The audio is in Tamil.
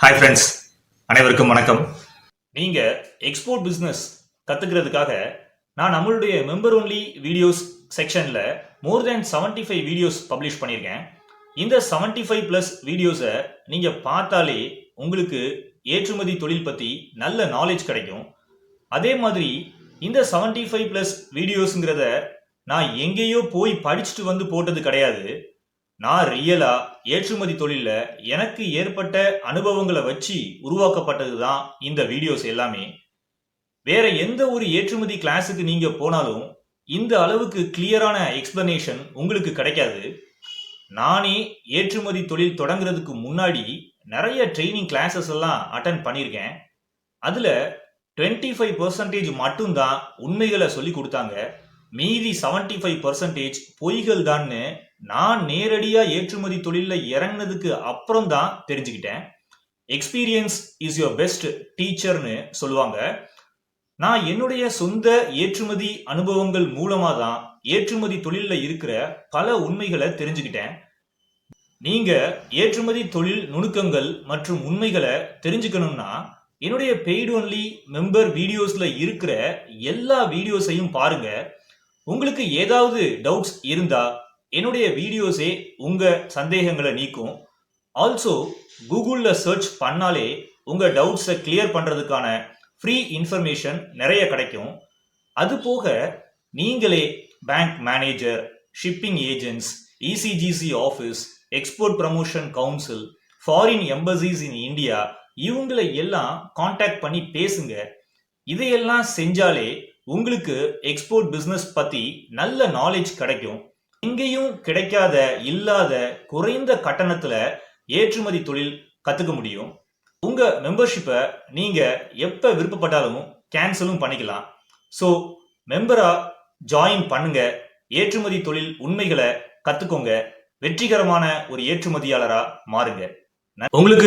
ஹாய் ஃப்ரெண்ட்ஸ் அனைவருக்கும் வணக்கம். நீங்க எக்ஸ்போர்ட் பிசினஸ் கத்துக்கிறதுக்காக நான் நம்மளுடைய மெம்பர் ஒன்லி வீடியோஸ் செக்ஷன்ல more than 75 five videos publish பண்ணியிருக்கேன். இந்த 75 ஃபைவ் ப்ளஸ் வீடியோஸை நீங்க பார்த்தாலே உங்களுக்கு ஏற்றுமதி தொழில் பத்தி நல்ல நாலேஜ் கிடைக்கும். அதே மாதிரி இந்த 75 ஃபைவ் ப்ளஸ் வீடியோஸுங்கிறத நான் எங்கேயோ போய் படிச்சுட்டு வந்து போட்டது கிடையாது. நான் ரியலா ஏற்றுமதி தொழிலில் எனக்கு ஏற்பட்ட அனுபவங்களை வச்சு உருவாக்கப்பட்டது தான் இந்த வீடியோஸ் எல்லாமே. வேற எந்த ஒரு ஏற்றுமதி கிளாஸுக்கு நீங்க போனாலும் இந்த அளவுக்கு கிளியரான எக்ஸ்பிளனேஷன் உங்களுக்கு கிடைக்காது. நானே ஏற்றுமதி தொழில் தொடங்குறதுக்கு முன்னாடி நிறைய ட்ரைனிங் கிளாஸஸ் எல்லாம் அட்டன் பண்ணியிருக்கேன். அதில் டுவெண்ட்டி ஃபைவ் பர்சன்டேஜ் மட்டும்தான் உண்மைகளை சொல்லி கொடுத்தாங்க. மீதி 75% ஃபைவ் பர்சன்டேஜ் பொய்கள் தான்னு நான் நேரடியாக ஏற்றுமதி தொழிலில் இறங்குனதுக்கு அப்புறம் தான் தெரிஞ்சுக்கிட்டேன். எக்ஸ்பீரியன்ஸ் இஸ் யுவர் பெஸ்ட் டீச்சர்னு சொல்லுவாங்க. நான் என்னுடைய சொந்த ஏற்றுமதி அனுபவங்கள் மூலமாக தான் ஏற்றுமதி தொழிலில் இருக்கிற பல உண்மைகளை தெரிஞ்சுக்கிட்டேன். நீங்க ஏற்றுமதி தொழில் நுணுக்கங்கள் மற்றும் உண்மைகளை தெரிஞ்சுக்கணும்னா என்னுடைய பெய்டு ஒன்லி மெம்பர் வீடியோஸ்ல இருக்கிற எல்லா வீடியோஸையும் பாருங்க. உங்களுக்கு ஏதாவது டவுட்ஸ் இருந்தா என்னுடைய வீடியோஸே உங்க சந்தேகங்களை நீக்கும். ஆல்சோ கூகுளில் சர்ச் பண்ணாலே உங்க டவுட்ஸை கிளியர் பண்றதுக்கான ஃப்ரீ இன்ஃபர்மேஷன் நிறைய கிடைக்கும். அது போக நீங்களே bank manager shipping agents ECGC office export promotion council foreign embassies in India இவங்களை எல்லாம் காண்டாக்ட் பண்ணி பேசுங்க. இதையெல்லாம் செஞ்சாலே உங்களுக்கு எக்ஸ்போர்ட் பிஸ்னஸ் பத்தி நல்ல நாலேஜ் கிடைக்கும். எங்கேயும் கிடைக்காத இல்லாத குறைந்த கட்டணத்துல ஏற்றுமதி தொழில் கத்துக்க முடியும். உங்க மெம்பர்ஷிப்பை நீங்க எப்ப விருப்பப்பட்டாலும் கேன்சலும் பண்ணிக்கலாம். ஸோ மெம்பரா ஜாயின் பண்ணுங்க. ஏற்றுமதி தொழில் உண்மைகளை கத்துக்கோங்க. வெற்றிகரமான ஒரு ஏற்றுமதியாளரா மாறுங்க. உங்களுக்கு